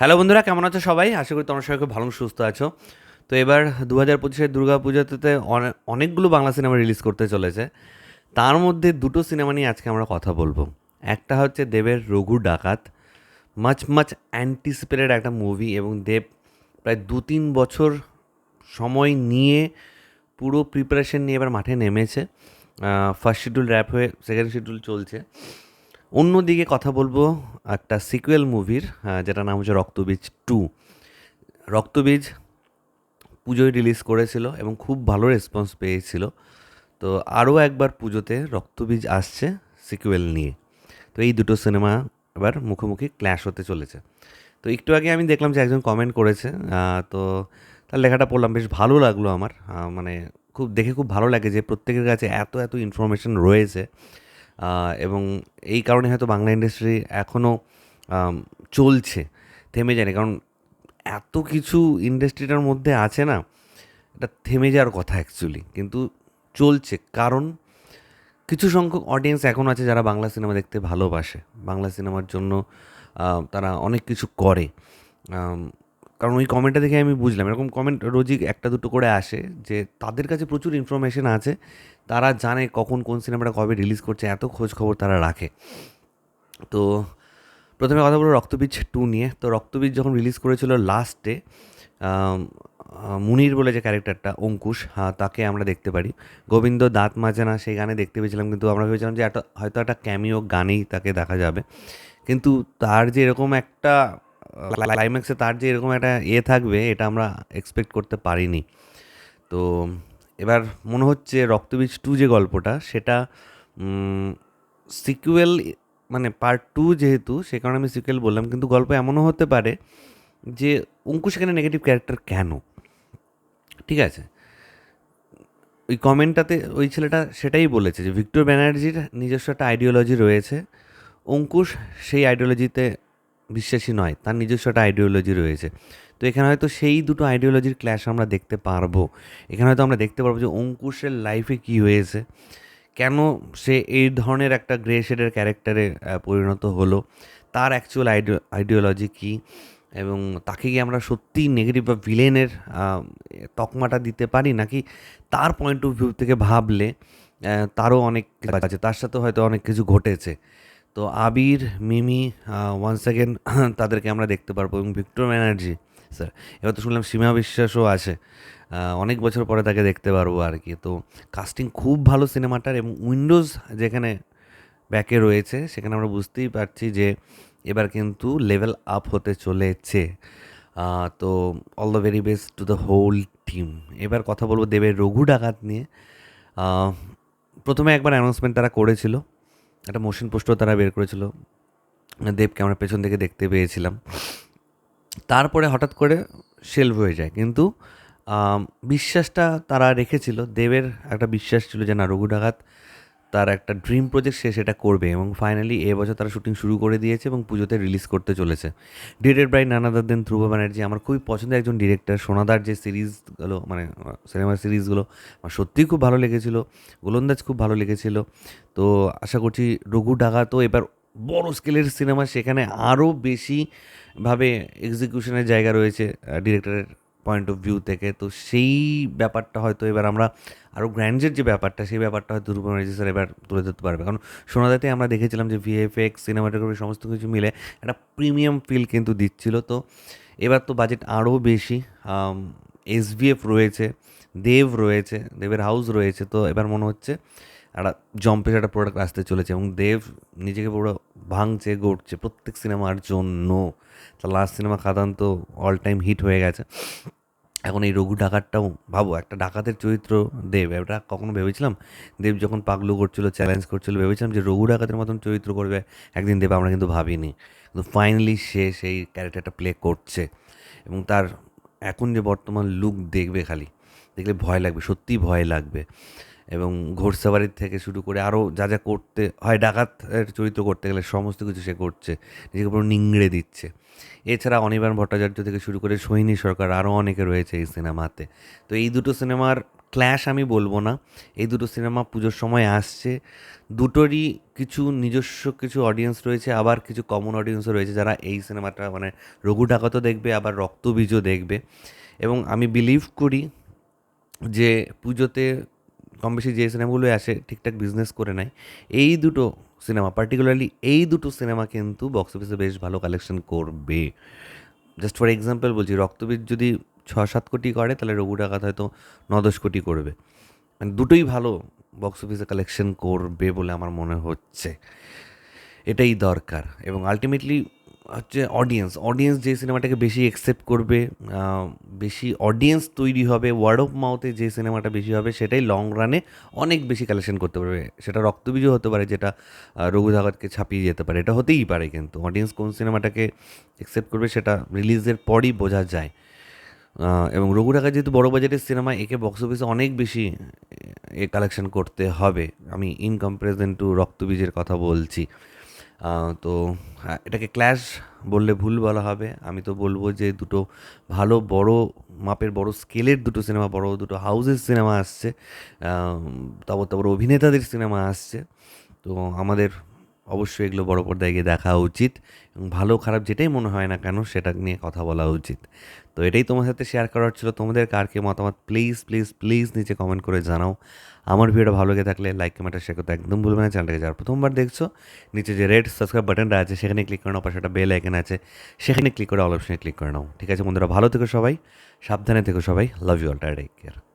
Hello বন্ধুরা, কেমন আছো সবাই? আশা করি তোমরা সবাই খুব ভালো সুস্থ আছো। তো এবার দু হাজার পঁচিশের দুর্গা পুজোতে অনেকগুলো বাংলা সিনেমা রিলিজ করতে চলেছে। তার মধ্যে দুটো সিনেমা নিয়ে আজকে আমরা কথা বলব। একটা হচ্ছে দেবের Raghu Dakat much much anticipated একটা মুভি এবং দেব প্রায় দু তিন বছর সময় নিয়ে পুরো প্রিপারেশন নিয়ে এবার মাঠে নেমেছে। ফার্স্ট শিডিউল র্যাপ হয়ে সেকেন্ড শিডিউল চলছে। অন্যদিকে কথা বলব একটা সিকুয়েল মুভির যেটা নাম হচ্ছে রক্তবীজ টু রক্তবীজ পুজোয় রিলিজ করেছিল এবং খুব ভালো রেসপন্স পেয়েছিল। তো আরও একবার পুজোতে রক্তবীজ আসছে সিকুয়েল নিয়ে। তো এই দুটো সিনেমা এবার মুখোমুখি ক্ল্যাশ হতে চলেছে। তো একটু আগে আমি দেখলাম যে একজন কমেন্ট করেছে তো তার লেখাটা পড়লাম, বেশ ভালো লাগল আমার মানে খুব, দেখে খুব ভালো লাগে যে প্রত্যেকের কাছে এত এত ইনফরমেশন রয়েছে। এবং এই কারণে হয়তো বাংলা ইন্ডাস্ট্রি এখনও চলছে। থেমে যায়নি। কারণ এত কিছু ইন্ডাস্ট্রিটার মধ্যে আছে না, এটা থেমে যাওয়ার কথা অ্যাকচুয়ালি কিন্তু চলছে। কারণ কিছু সংখ্যক অডিয়েন্স এখন আছে যারা বাংলা সিনেমা দেখতে ভালোবাসে। বাংলা সিনেমার জন্য তারা অনেক কিছু করে। কারণ ওই কমেন্টটা দেখে আমি বুঝলাম। এরকম কমেন্ট রোজই একটা দুটো করে আসে যে তাদের কাছে প্রচুর ইনফরমেশন আছে, তারা জানে কখন কোন সিনেমাটা কবে রিলিজ করছে, এত খোঁজ খবর তারা রাখে। তো প্রথমে কথা বলব রক্তবীজ টু নিয়ে। তো রক্তবীজ যখন রিলিজ করেছিল লাস্টে মুনির বলে যে ক্যারেক্টারটা অঙ্কুশ হ্যাঁ তাকে আমরা দেখতে পারি। গোবিন্দ দাঁত মাজে না, সেই গানে দেখতে পেয়েছিলাম, কিন্তু আমরা ভেবেছিলাম যে একটা হয়তো একটা ক্যামিও গানেই তাকে দেখা যাবে। কিন্তু তার যে এরকম একটা ক্লাইম্যাক্সে তার যে এরকম একটা এ থাকবে, এটা আমরা এক্সপেক্ট করতে পারিনি। তো, এবার মনে হচ্ছে রক্তবীজ টু যে গল্পটা, সেটা সিকুয়েল মানে পার্ট টু যেহেতু, সে কারণে আমি সিকুয়েল বললাম, কিন্তু গল্প এমনও হতে পারে যে অঙ্কুশ এখানে নেগেটিভ ক্যারেক্টার কেন? ঠিক আছে? ওই কমেন্টটাতে ওই ছেলেটা সেটাই বলেছে যে ভিক্টর ব্যানার্জির নিজস্ব একটা আইডিওলজি রয়েছে। অঙ্কুশ সেই আইডিওলজিতে বিশ্বাসী নয়, তার নিজস্ব একটা আইডিওলজি রয়েছে। তো এখানে হয়তো সেই দুটো আইডিওলজির ক্ল্যাশ আমরা দেখতে পারব। এখানে হয়তো আমরা দেখতে পারব যে অঙ্কুশের লাইফে কী হয়েছে, কেন সে এই ধরনের একটা গ্রে শেডের ক্যারেক্টারে পরিণত হলো, তার অ্যাকচুয়াল আইডিও আইডিওলজি কী, এবং তাকে কি আমরা সত্যিই নেগেটিভ বা ভিলেনের তকমাটা দিতে পারি, নাকি তার পয়েন্ট অফ ভিউ থেকে ভাবলে তারও অনেক আছে। তার সাথে হয়তো অনেক কিছু ঘটেছে। তো আবির, মিমি ওয়ান সেকেন্ড তাদেরকে আমরা দেখতে পারব এবং ভিক্টর ব্যানার্জি স্যার এবার তো শুনলাম সীমা বিশ্বাসও আছে। অনেক বছর পরে তাকে দেখতে পারব আর কি। তো কাস্টিং খুব ভালো সিনেমাটার এবং উইন্ডোজ যেখানে ব্যাকে রয়েছে, সেখানে আমরা বুঝতেই পারছি যে এবার কিন্তু লেভেল আপ হতে চলেছে। তো all the very best to the whole team এবার কথা বলব দেবের রঘু ডাকাত নিয়ে। প্রথমে একবার অ্যানাউন্সমেন্ট তারা করেছিল। একটা মোশন পোস্টও তারা বের করেছিল। দেবকে আমরা পেছন থেকে দেখতে পেয়েছিলাম। তারপরে হঠাৎ করে সেলভ হয়ে যায়। কিন্তু বিশ্বাসটা তারা রেখেছিল। দেবের একটা বিশ্বাস ছিল যে না রঘু ডাকাত তার একটা ড্রিম প্রজেক্ট সে সেটা করবে এবং ফাইনালি এবছর তারা শুটিং শুরু করে দিয়েছে এবং পুজোতে রিলিজ করতে চলেছে। ডিরেক্টেড বাই নানাদার দেন ধ্রুব ব্যানার্জি আমার খুবই পছন্দের একজন ডিরেক্টর সোনাদার যে সিরিজগুলো মানে সিনেমার সিরিজগুলো আমার সত্যিই খুব ভালো লেগেছিলো, গোলন্দাজ খুব ভালো লেগেছিলো। তো আশা করছি রঘু তো এবার বড় স্কেলের সিনেমা সেখানে আরও বেশিভাবে এক্সিকিউশনের জায়গা রয়েছে ডিরেক্টরের পয়েন্ট অফ ভিউ থেকে, তো সেই ব্যাপারটা হয়তো এবার আমরা আরও গ্র্যান্ডের যে ব্যাপারটা, সেই ব্যাপারটা হয়তো রূপম স্যার এবার তুলে ধরতে পারবে। কারণ সোনাদাতে আমরা দেখেছিলাম যে ভিএফএক্স, সিনেমাটোগ্রাফি সমস্ত কিছু মিলে একটা প্রিমিয়াম ফিল কিন্তু দিচ্ছিল। তো এবার তো বাজেট আরও বেশি এসভিএফ রয়েছে, দেব রয়েছে, দেবের হাউস রয়েছে, তো এবার মনে হচ্ছে একটা জম্পের একটা প্রোডাক্ট আসতে চলেছে এবং দেব নিজেকে পুরো ভাঙছে, গড়ছে প্রত্যেক সিনেমার জন্য। তার লাস্ট সিনেমা খাদান তো অল টাইম হিট হয়ে গেছে। এখন এই রঘু ডাকাতটাও, ভাবো, একটা ডাকাতের চরিত্র দেব। এটা কখনো ভেবেছিলাম? দেব যখন পাগলু করছিল চ্যালেঞ্জ করছিল, ভেবেছিলাম যে রঘু ডাকাতের মতন চরিত্র করবে, একদিন দেব আমরা কিন্তু ভাবিনি। কিন্তু ফাইনালি সে সেই ক্যারেক্টারটা প্লে করছে। এবং তার এখন যে বর্তমান লুক দেখবে খালি, দেখলে ভয় লাগবে, সত্যিই ভয় লাগবে। এবং ঘোড়সাবাড়ির থেকে শুরু করে আরও যা যা করতে হয়, ডাকাতের চরিত্র করতে গেলে সমস্ত কিছু সে করছে। নিজেকে পুরো নিংড়ে দিচ্ছে। এছাড়া অনির্বাণ ভট্টাচার্য থেকে শুরু করে সোহিনী সরকার আরও অনেকে রয়েছে এই সিনেমাতে। তো এই দুটো সিনেমার ক্ল্যাশ আমি বলব না। এই দুটো সিনেমা পুজোর সময় আসছে। দুটোরই কিছু নিজস্ব কিছু অডিয়েন্স রয়েছে, আবার কিছু কমন অডিয়েন্সও রয়েছে যারা এই সিনেমাটা মানে রঘু ডাকাতও দেখবে, আবার রক্তবীজও দেখবে। এবং আমি বিলিভ করি যে পুজোতে কম বেশি যে সিনেমাগুলো আসে, ঠিকঠাক বিজনেস করে নেয় এই দুটো সিনেমা পার্টিকুলারলি এই দুটো সিনেমা কিন্তু বক্স অফিসে বেশ ভালো কালেকশন করবে। জাস্ট ফর এক্সাম্পল বলছি, রক্তবীর যদি ছ সাত কোটি করে, তাহলে রঘু ডাকাত হয়তো ন দশ কোটি করবে। মানে দুটোই ভালো বক্স অফিসে কালেকশন করবে বলে আমার মনে হচ্ছে। এটাই দরকার। এবং আলটিমেটলি হচ্ছে অডিয়েন্স অডিয়েন্স যে সিনেমাটাকে বেশি অ্যাকসেপ্ট করবে বেশি অডিয়েন্স তৈরি হবে ওয়ার্ড অফ মাউথে যে সিনেমাটা বেশি হবে, সেটাই লং রানে অনেক বেশি কালেকশন করতে পারবে। সেটা রক্তবীজও হতে পারে, যেটা রঘু ধাগতকে ছাপিয়ে যেতে পারে। এটা হতেই পারে কিন্তু। অডিয়েন্স কোন সিনেমাটাকে অ্যাকসেপ্ট করবে, সেটা রিলিজের পরই বোঝা যায়। এবং রঘু ঢাকা যেহেতু বড় বাজেটের সিনেমা একে বক্স অফিসে অনেক বেশি, এ কালেকশন করতে হবে। আমি ইন টু রক্তবীজের কথা বলছি। তো হ্যাঁ, এটাকে ক্ল্যাশ বললে ভুল বলা হবে। আমি তো বলব যে দুটো ভালো বড় মাপের বড় স্কেলের দুটো সিনেমা বড় দুটো হাউসের সিনেমা আসছে তারপর তারপর অভিনেতাদের সিনেমা আসছে। তো আমাদের অবশ্যই এগুলো বড় পর্দায় গিয়ে দেখা উচিত এবং ভালো খারাপ যেটাই মনে হয় না কেন সেটা নিয়ে কথা বলা উচিত। তো এটাই তোমার সাথে শেয়ার করার ছিল। তোমাদের কারকে মতামত প্লিজ প্লিজ প্লিজ নিচে কমেন্ট করে জানাও। আমার ভিডিওটা ভালো লেগে থাকলে লাইক কমেন্টটা শেয়ার করতে একদম ভুলবে না। চ্যানেলটাকে যারা প্রথমবার দেখছ, নিচে যে রেড সাবস্ক্রাইব বাটনটা আছে, সেখানে ক্লিক করে নাও, পাশে একটা বেল আইকন আছে, সেখানে ক্লিক করে অল অপশনে ক্লিক করে নাও। ঠিক আছে বন্ধুরা, ভালো থেকো সবাই, সাবধানে থেকো সবাই। Love you all take care